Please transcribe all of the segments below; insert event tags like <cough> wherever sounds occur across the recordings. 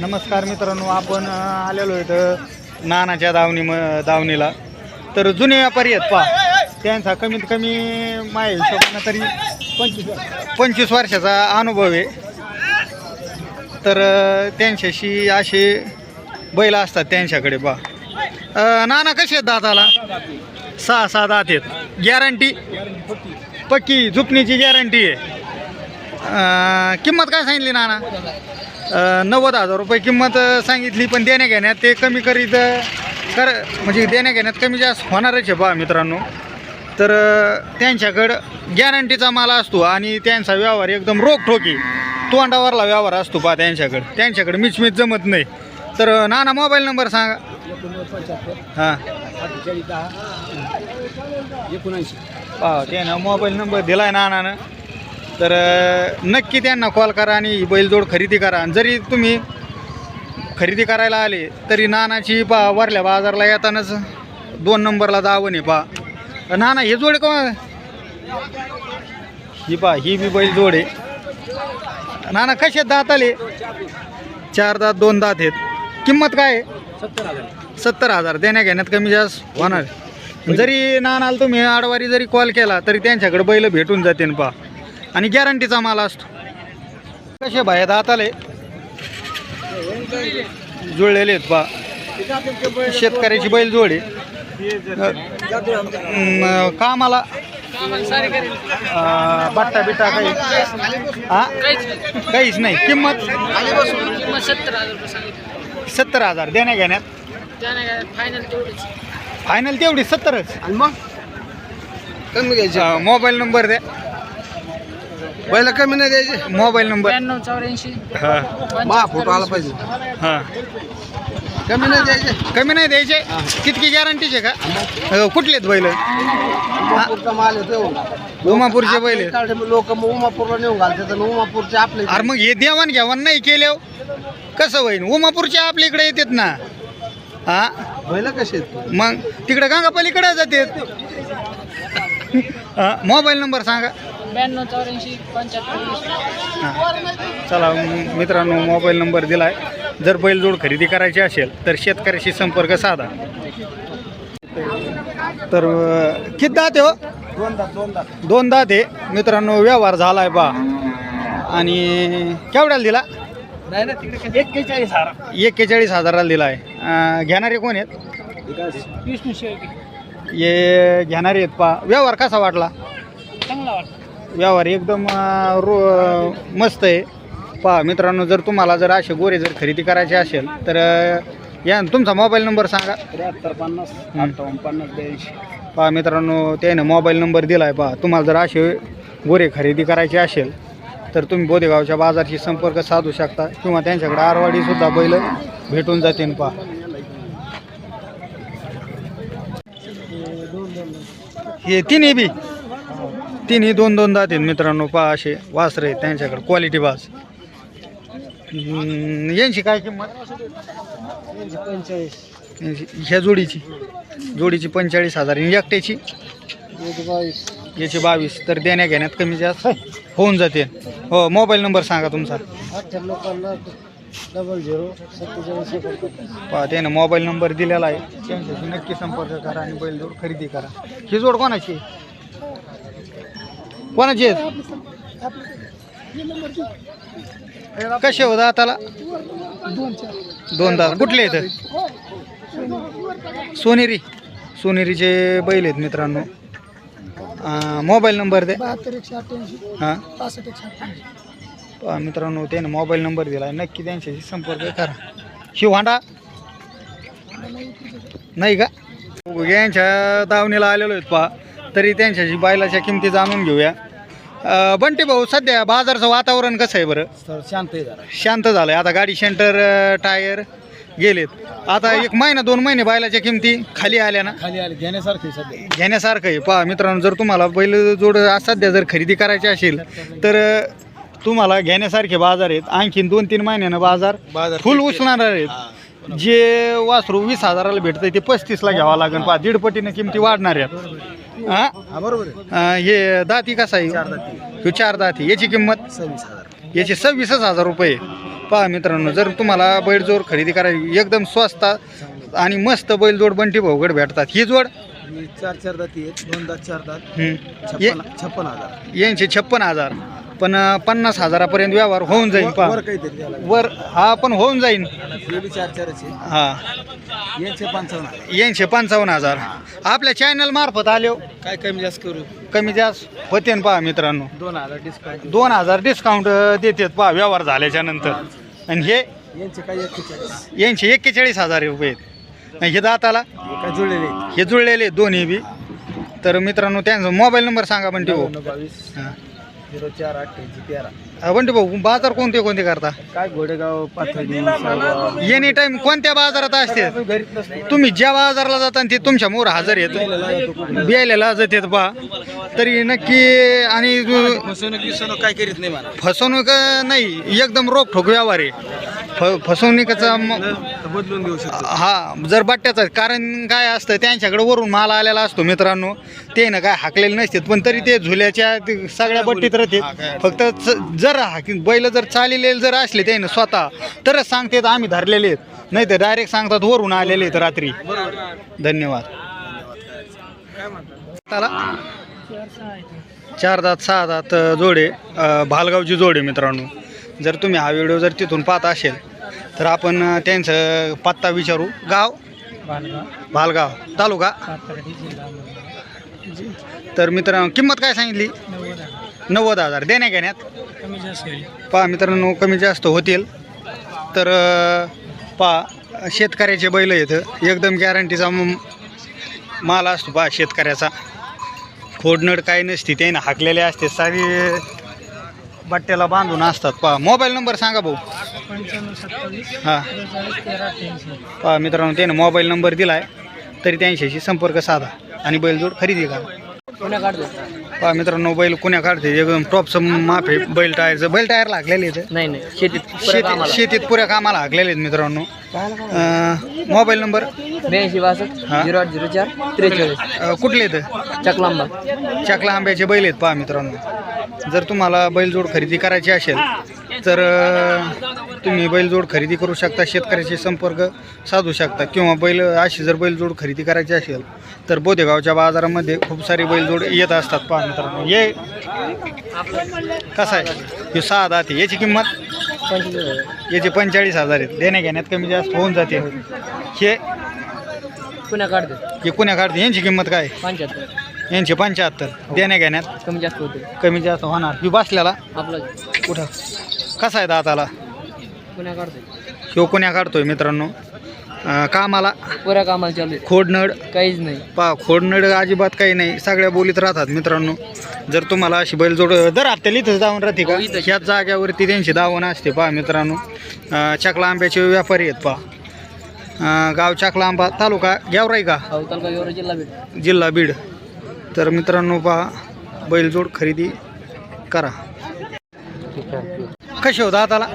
नमस्कार मित्रांनो आपण आलेलो इथं नानाच्या दावणी म दावणीला. तर जुने व्यापारी आहेत पा त्यांचा कमीत कमी माझ्या हिशोबानं तरी पंचवीस पंचवीस वर्षाचा अनुभव आहे. तर त्यांच्याशी असे बैल असतात त्यांच्याकडे पा नाना कसे आहेत दाताला सहा सहा दात आहेत. गॅरंटी पक्की झुपणीची गॅरंटी आहे. किंमत काय सांगितली नाना? नव्वद हजार रुपये किंमत सांगितली पण देण्या घेण्यात ते कमी करीत कर म्हणजे देण्या घेण्यात कमी जास्त होणारच आहे पहा मित्रांनो. तर त्यांच्याकडं गॅरंटीचा माल असतो आणि त्यांचा व्यवहार एकदम रोखठोकी तोंडावरला व्यवहार असतो पहा त्यांच्याकडं. त्यांच्याकडे मिचमिच जमत नाही. तर नाना मोबाईल नंबर सांगा. हां. एकोणऐंशी. पहा त्यानं मोबाईल नंबर दिला आहे नानानं. तर नक्की त्यांना कॉल करा आणि ही बैलजोड खरेदी करा. आणि जरी तुम्ही खरेदी करायला आले तरी नानाची पा वरल्या बाजारला येतानाच दोन नंबरला जावं नाही पा. नाना हे जोडे का ही पा ही बी बैल जोड आहे. नाना कसे दात आले? चार दात दोन दात आहेत. किंमत काय आहे? सत्तर हजार. सत्तर हजार देण्या घेण्यात कमी जास्त होणार. जरी नानाला तुम्ही आडवारी जरी कॉल केला तरी त्यांच्याकडे बैल भेटून जाते पा. आणि गॅरंटीचा माल असतो. कसे बाहेर दाताले जुळलेले आहेत पा शेतकऱ्याची बैल जोडी. कामाला. बट्टा बिट्टा काही. हा काहीच नाही. किंमत? सत्तर हजार. देण्या घेण्यात? फायनल तेवढी सत्तरच आणि मग? कमी घ्यायचे. अं, मोबाईल नंबर द्या. बैला कमी नाही द्यायचे? Mobile number. ब्याण्णव चौऱ्याऐंशी. हां. मा फोटो आला पाहिजे. हां. कमी नाही द्यायचे? कमी नाही द्यायचे? कितकी गॅरंटीचे का? अं, कुठलेत बैल? उमापूरचा माल येतो उमापूरचे बैल आहेत. लोक मग उमापूरला नेऊन घालतात आणि उमापूरचे आपले अरे मग हे देवाण घेवाण नाही केले कसं होईन? उमापूरचे आपल्या इकडे येतात ना. हा? बैला कसे आहेत? मग तिकडे गंगापलीकडे जातात. मोबाईल नंबर सांगा. ब्याण्णव चौऱ्याऐंशी पंच्याहत्तर. हां चला मित्रांनो मोबाईल नंबर दिला आहे जर बैलजोड खरेदी करायची असेल तर शेतकऱ्याशी संपर्क साधा. तर किती दात हो? दोन दात दोन दात दोन दात आहे. मित्रांनो व्यवहार झाला आहे बा. आणि केवढ्याला दिला? नाही ना तिकडे एक्केचाळीस हजार. एक्केचाळीस हजाराला दिला आहे घेणारे कोण आहेत? विष्णू शेळके. हे घेणारे आहेत पा व्यवहार कसा वाटला? चांगला वाटतं व्यवहार एकदम अं, रो मस्त आहे. पहा मित्रांनो जर तुम्हाला जर असे गोरे जर खरेदी करायचे असेल तर अं, या तुमचा मोबाईल नंबर सांगा. त्र्याहत्तर पन्नास अठ्ठावन्न पन्नास ब्याऐंशी. पहा मित्रांनो त्याने मोबाईल नंबर दिला आहे पहा तुम्हाला जर असे गोरे खरेदी करायचे असेल तर तुम्ही बोदेगावच्या बाजारशी संपर्क साधू शकता किंवा त्यांच्याकडे आरवाडीसुद्धा बैल भेटून जातील पहा हे तिन्ही बी. तिन्ही दोन दोन दात आहेत मित्रांनो पहा असे वासरे आहेत त्यांच्याकडे क्वालिटी बाज यांची काय किंमत? पंचेचाळीस यांची ह्या जोडीची. जोडीची पंचेचाळीस हजार. आणि एकट्याची? बावीस याची बावीस. तर देण्या घेण्यात कमी जास्त होऊन जाते. हो मोबाईल नंबर सांगा तुमचा. अठ्ठ्याण्णव पन्नास डबल झिरो सत्तेचाळीस एकोणपन्नास पहा त्यानं मोबाईल नंबर दिलेला आहे. त्यांच्याशी नक्की संपर्क करा आणि बैलजोड खरेदी करा. ही जोड कोणाची? आहे? कोणाची आहेत कसे हो दाताला? दोन दात कुठले आहेत? सोनेरी. सोनेरीचे बैल आहेत मित्रांनो. मोबाईल नंबर द्या. बहात्तर एकशे अठ्ठ्याऐंशी हां. पासष्ट एकशे अठ्ठ्याऐंशी पहा मित्रांनो त्यानं मोबाईल नंबर दिला नक्की त्यांच्याशी संपर्क करा. शिवहांडा नाही का? यांच्या दावणीला आलेलो आहेत पहा. तरी त्यांच्याशी बैलाच्या किमती जाणून घेऊया. बंटी भाऊ सध्या बाजारचं वातावरण कसं आहे बरं? तर शांत शांत झालं आता गाडी सेंटर टायर गेलेत. आता एक महिना दोन महिने बैलाच्या किमती खाली आल्या ना? खाली आले. घेण्यासारखे सध्या. घेण्यासारखं आहे. पहा मित्रांनो जर तुम्हाला बैल जोड सध्या जर खरेदी करायची असेल तर तुम्हाला घेण्यासारखे बाजार आहेत. आणखीन दोन तीन महिन्यानं बाजार बाजार फुल उचलणार आहेत. जे वासरू वीस हजाराला भेटतंय ते पस्तीसला घ्यावं लागेल. पहा दीड पटीनं किमती वाढणार आहेत. हा? हा बरोबर आहे. अ, हे दाती कसा आहे? चार दाती. ह्यो चार दाती. याची किंमत? सव्वीस हजार. याची सव्वीसच हजार रुपये पहा मित्रांनो जर तुम्हाला बैलजोड खरेदी करायची एकदम स्वस्त आणि मस्त बैलजोड बंटी भाऊगड भेटतात. ही जोड ही चार चार दाती आहेत. दोन दात चार दात. हम्म. ये- छप्पन छप्पन हजार. यांचे छप्पन हजार. पण अं, पन्नास हजारापर्यंत व्यवहार होऊन जाईल वर पहा. वर काहीतरी. वर हा पण होऊन जाईल हे बी चार चारच आहे. हा. यांचे पंचावन्न हजार. यांचे पंचावन्न हजार. आपल्या चॅनल मार्फत आले हो. काय कमी जास्त करू? कमी जास्त होते ना पहा मित्रांनो. दोन हजार डिस्काउंट दोन हजार डिस्काउंट देतात पहा व्यवहार झाल्याच्यानंतर. आणि हे यांचे काय एक्केचाळीस. यांचे एक्केचाळीस हजार रुपये आहेत. आणि हे दाताला? हे काय जुळलेले. हे जुळलेले दोन्ही बी. तर मित्रांनो त्यांचा मोबाईल नंबर सांगा बंटी भाऊ. नव्याण्णव बावीस हा. झिरो चार अठ्ठ्याऐंशी तेरा. हा, बंटी भाऊ बाजार कोणते कोणते करता? काय घोडेगाव पाथर्डी सावगाव. एनी टाइम कोणत्या बाजारात असते? आम्ही घरीच नसतो तुम्ही ज्या बाजारला जाता ते तुमच्या मोर हजर येत. बियायला जातात बा. तरी नक्की आणि जो- फसवणूक बिसवणूक काय करीत नाही मला फसवणूक नाही एकदम रोखोक व्यवहार आहे. फ फसवणुकीचा म- बदलून देऊ शकतो. हा जर बट्ट्याचा कारण काय असतं त्यांच्याकडे वरून माल आलेला असतो मित्रांनो. ते ना काय हाकलेले नसतात पण तरी ते झुल्याच्या ते सगळ्या बट्टीत राहते. फक्त च- जर हाक बैल जर चाललेले जर असले ते ना स्वतः तरच सांगतात आम्ही धरलेले आहेत. नाही तर डायरेक्ट सांगतात वरून आलेले आहेत रात्री. धन्यवाद. चार दात सहा दात अ, जोडे अ, भालगावची जोडे मित्रांनो. जर तुम्ही हा व्हिडिओ जर तिथून पाहत असेल तर आपण त्यांचं पत्ता विचारू. गाव? भालगाव तालुका? तर मित्रांनो किंमत काय सांगितली? नव्वद हजार. देण्या घेण्यात? पहा मित्रांनो कमी जास्त होतील. तर पहा शेतकऱ्याचे बैल येतं एकदम गॅरंटीचा माल असतो पहा शेतकऱ्याचा. खोडनड काही नसते त्याने हाकलेले असते. सारी बट्ट्याला बांधून असतात. पहा मोबाईल नंबर सांगा भाऊ. पंच्याण्णव सत्तावीस हां. तेरा अठ्ठ्याऐंशी पहा मित्रांनो त्याने मोबाईल नंबर दिला आहे तरी त्यांच्याशी संपर्क साधा आणि बैलजोड खरेदी करा. पुण्या काढतो पहा मित्रांनो बैल कुण्या काढते एकदम टॉपचं माप आहे बैल टायरचं बैल टायर लागलेले आहेत. नाही नाही शेतीत शेतीत शेतीत पुऱ्या कामाला हाकलेले आहेत मित्रांनो. अं, मोबाईल नंबर? ब्याऐंशी बासष्ट हा. झिरो आठ झिरो चार त्रेचाळीस. अं, कुठले आहेत? चकलांबा. चकला आंब्याचे बैल आहेत पहा मित्रांनो. जर तुम्हाला बैलजोड खरेदी करायची असेल तर तुम्ही बैलजोड खरेदी करू शकता शेतकऱ्याशी संपर्क साधू शकता. किंवा बैल अशी जर बैलजोड खरेदी करायची असेल तर बोदेगावच्या बाजारामध्ये खूप सारे बैलजोड येत असतात पहा मित्रांनो. ये कसं आहे? हे सहा दात. याची किंमत? याचे पंचेचाळीस हजार आहेत. देण्या घेण्यात कमी जास्त होऊन जाते. हे पुण्या काढतो कुण्या काढते यांची किंमत काय? पंच्याहत्तर. यांचे पंच्याहत्तर. देण्या घेण्यात? कमी जास्त होते. कमी जास्त होणार. ही बसल्याला आपलं. कुठं? कसा आहे दाताला? पुण्या काढतो ह्यो कुण्या काढतोय मित्रांनो. अं, कामाला? पुऱ्या कामाला चालू आहे. खोडनड? काहीच नाही. पा खोडनड अजिबात काही नाही. सगळ्या बोलीत राहतात मित्रांनो. जर तुम्हाला अशी बैलजोड दर हप्त्याला इथंच दावून राहते का? हो, इथंच. ह्याच जाग्यावरती त्यांची दावण असते पहा मित्रांनो. अं, चकला आंब्याचे व्यापारी आहेत पहा. अं, गाव चकला आंबा तालुका गेवराई का? तालुका गेवरा जिल्हा बीड. जिल्हा बीड. तर मित्रांनो पहा बैलजोड खरेदी करा. कसे हो दाताला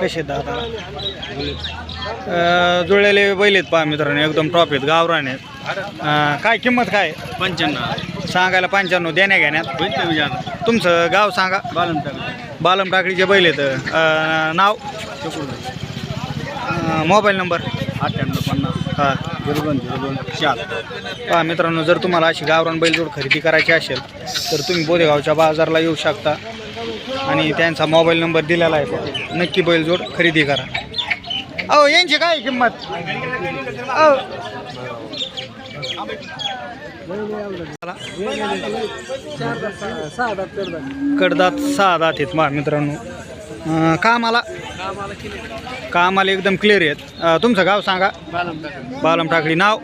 कसे दाताला अं, जुळलेले बैल आहेत पहा मित्रांनो एकदम टॉप आहेत गावरान आहेत. अं, काय किंमत काय? पंच्याण्णव. सांगायला पंच्याण्णव देण्या घेण्यात. होईल कमी जाणार तुमचं गाव सांगा. बालम टाकलं बालम टाकडीचे बैल आहेत. अं, नाव? Mobile number? अठ्ठ्याण्णव पन्नास. हां. झिरो दोन झिरो दोन चार. पहा मित्रांनो जर तुम्हाला अशी गावरान बैलजोड खरेदी करायची असेल तर तुम्ही बोदेगावच्या बाजारला येऊ शकता. आणि त्यांचा मोबाईल नंबर दिलेला आहे नक्की बैलजोड खरेदी करा. अहो यांची काय किंमत? अहो कडदात सहा दात आहेत मा मित्रांनो. कामाला कामाला एकदम क्लिअर आहेत. अं, तुमचं गाव सांगा. बालम टाकडी नाव?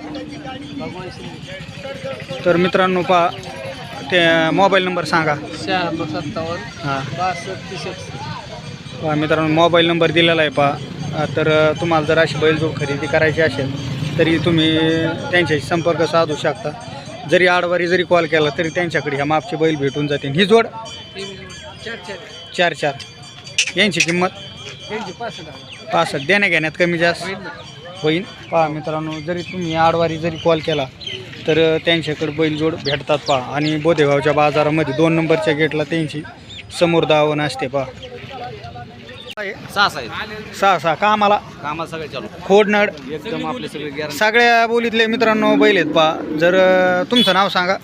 तर मित्रांनो पहा ते मोबाईल नंबर सांगा. शहाण्णव सत्तावन्न हां. बासष्ट त्रेसष्ट. पहा मित्रांनो मोबाईल नंबर दिलेला आहे पहा तर तुम्हाला जर अशी बैलजोड खरेदी करायची असेल तरी तुम्ही त्यांच्याशी संपर्क साधू शकता. जरी आडवारी जरी कॉल केला तरी त्यांच्याकडे ह्या मापचे बैल भेटून जातील. ही जोड? चार चार. चार चार. यांची किंमत? पासष्ट. देण्या घेण्यात कमी जास्त. होईल पहा मित्रांनो जरी तुम्ही आडवारी जरी कॉल केला तर त्यांच्याकडे बैलजोड भेटतात पहा. आणि बोदेगावच्या बाजारामध्ये दोन नंबरच्या गेटला त्यांची समोर दावण असते पहा. सहा सहा सहा सहा कामाला. कामाला सगळे चालू. खोडनड. एकदम आपले सगळे गॅरंटी सगळ्या बोलीतले मित्रांनो बैल आहेत पा जर तुमचं नाव सांगा.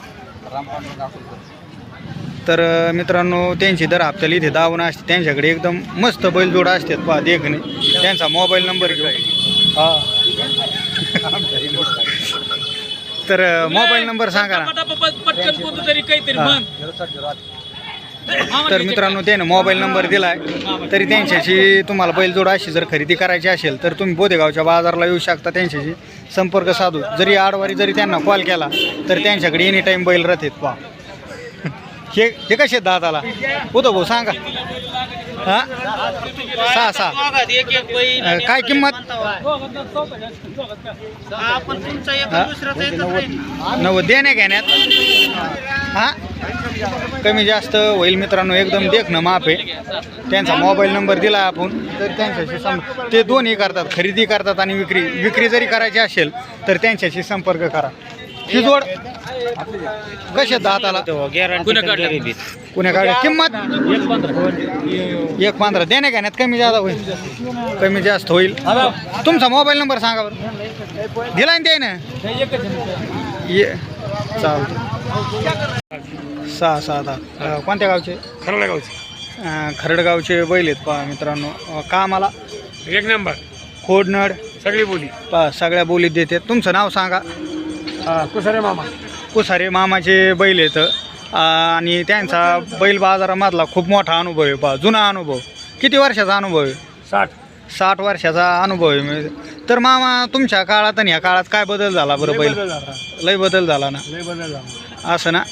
तर मित्रांनो त्यांची दर हप्त्याला इथे दावण असते. त्यांच्याकडे एकदम मस्त बैलजोड असतात पहा देखणे. त्यांचा मोबाईल नंबर घेऊ. हा. <laughs> तर मोबाईल नंबर सांगा ना. तरी काहीतरी. म्हण. तर मित्रांनो त्यानं मोबाईल नंबर दिलाय. तरी त्यांच्याशी तुम्हाला बैलजोड अशी जर खरेदी करायची असेल तर तुम्ही बोदेगावच्या बाजारला येऊ शकता त्यांच्याशी संपर्क साधू. जरी आडवारी जरी त्यांना कॉल केला तर त्यांच्याकडे एनी टाईम बैल राहतात पहा. हे हे कसे आहेत दादाला? उदो भाऊ सांगा. हा? सहा सहा. अं, काय किंमत? हा? नव्वद देण्या घेण्यात. हा? कमी जास्त होईल मित्रांनो एकदम देखणं माप आहे. त्यांचा मोबाईल नंबर दिला आपण. तर त्यांच्याशी सं ते दोन्ही करतात खरेदी करतात आणि विक्री विक्री जरी करायची असेल तर त्यांच्याशी संपर्क करा. ही जोड कसे दाताला? पुण्याकडे किंमत? एक पंधरा. देण्या घेण्यात कमी जास्त होईल. कमी जास्त होईल. तुमचा मोबाईल नंबर सांगा बरं. दिला ना ते ना ये. चालतं सहा सहा दहा कोणत्या गावचे? अं, खरडगावचे बैल आहेत पहा मित्रांनो. कामाला? एक नंबर. खोडनड? सगळी बोली. पहा सगळ्या बोलीत देते तुमचं नाव सांगा. कुसारे मामा. कुसारे मामाचे बैल आहेत. अं, आणि त्यांचा बैल बाजारामधला खूप मोठा अनुभव आहे पहा जुना अनुभव. किती वर्षाचा अनुभव आहे? साठ. साठ वर्षाचा अनुभव आहे. म्हणजे. तर मामा तुमच्या काळात आणि ह्या काळात काय बदल झाला बरं बैल? लय बदल झाला ना? लय बदल झाला. असं ना?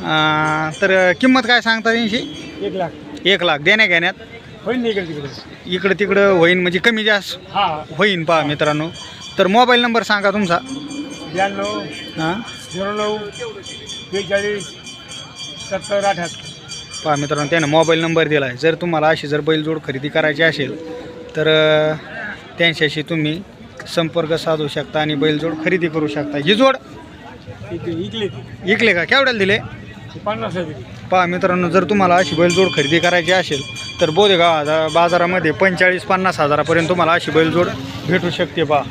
अं, तर किंमत काय सांगता त्यांची? एक लाख. एक लाख. देण्या घेण्यात? होईल नाही इकडे तिकडे. इकडं तिकडं होईन म्हणजे कमी जास्त हा. होईन पहा मित्रांनो. तर मोबाईल नंबर सांगा तुमचा. ब्याण्णव हां? झिरो नऊ बेचाळीस सत्तर अठ्याहत्तर. पहा मित्रांनो त्यानं मोबाईल नंबर दिला आहे जर तुम्हाला अशी जर बैलजोड खरेदी करायची असेल तर अं, त्यांच्याशी तुम्ही संपर्क साधू शकता आणि बैलजोड खरेदी करू शकता. ही जोड इकले इकले का? केवढ्याला दिले? पन्नास पहा मित्रांनो जर तुम्हाला अशी बैलजोड खरेदी करायची असेल तर बोदेगाव बाजा- बाजारामध्ये पंचेचाळीस पन्नास हजारापर्यंत तुम्हाला अशी बैलजोड भेटू शकते पहा.